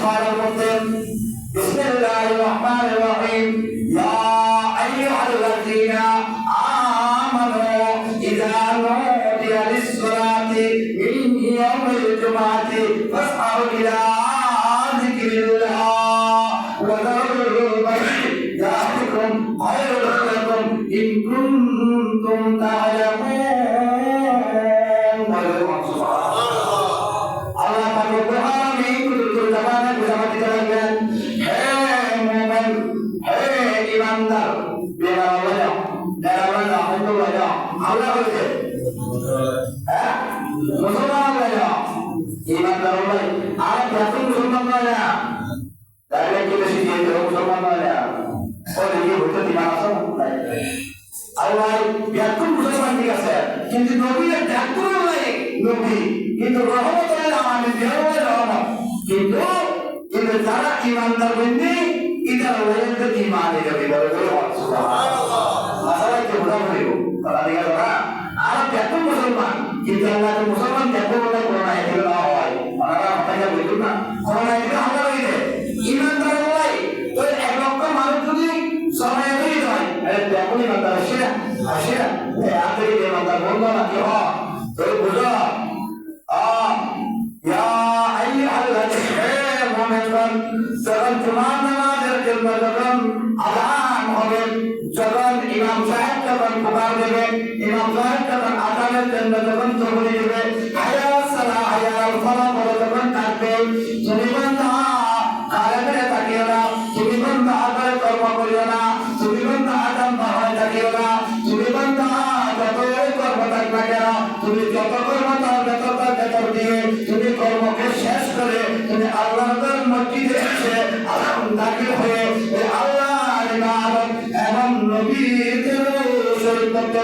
البخاري ومسلم بسم الله الرحمن الرحيم. يا أيها الذين آمنوا إذا نودي للصلاة من يوم الجمعة فاسعوا إلى ذكر الله وذروا البيع ذلكم خير لكم إن كنتم تعلمون. বলেছে হ্যাঁ মুসলমান বলে ইমানদার বলে আর যখন মুসলমান তাহলে কি আছে কিন্তু নবীর ব্যাকুল নয় নবী কিন্তু রহমতুল্লাহ আমাদের দেওয়া রহমত কিন্তু কিন্তু যারা ইমানদার বন্ধি এটা ওদের ইমান যাবে বলে সুবহানাল্লাহ মাসালাই কে কিন্তু আল্লাহ মুসলমান ব্যাকুল বলে করোনা এগুলো না হয়। ওনারা আপনাকে বলুন না। করোনা এগুলো হামলা হয়েছে ইমানদার বলাই, তো এক লক্ষ মানুষ যদি সময় হয়ে যায় আরে ব্যাকুল ইমানদার আসে না আসে না। আন্তরিক ইমানদার বন্ধ নাকি হ তো বুঝো যখন তোমার নামাজের জন্য যখন আযান হবে, যখন ইমাম সাহেব যখন পুকার দেবে, ইমাম সাহেব যখন আযানের জন্য যখন তরবারি দেবে, হায়া সালাহ হায়া ফালা বলে যখন ডাকবে তুমি বান্দা আরেকরে তাকিও না, তুমি বান্দা আদায় কর্ম করিও না, তুমি বান্দা আদাম বাহায় তাকিও না, তুমি বান্দা যতই কর্ম থাক না কেন, তুমি যত কর্ম তার ভেতর তার দিয়ে তুমি কর্মকে শেষ করে তুমি আল্লাহর মসজিদে এসে আরাম দাখিল হয়ে ইবাদত এবং নবীর শরীর করতে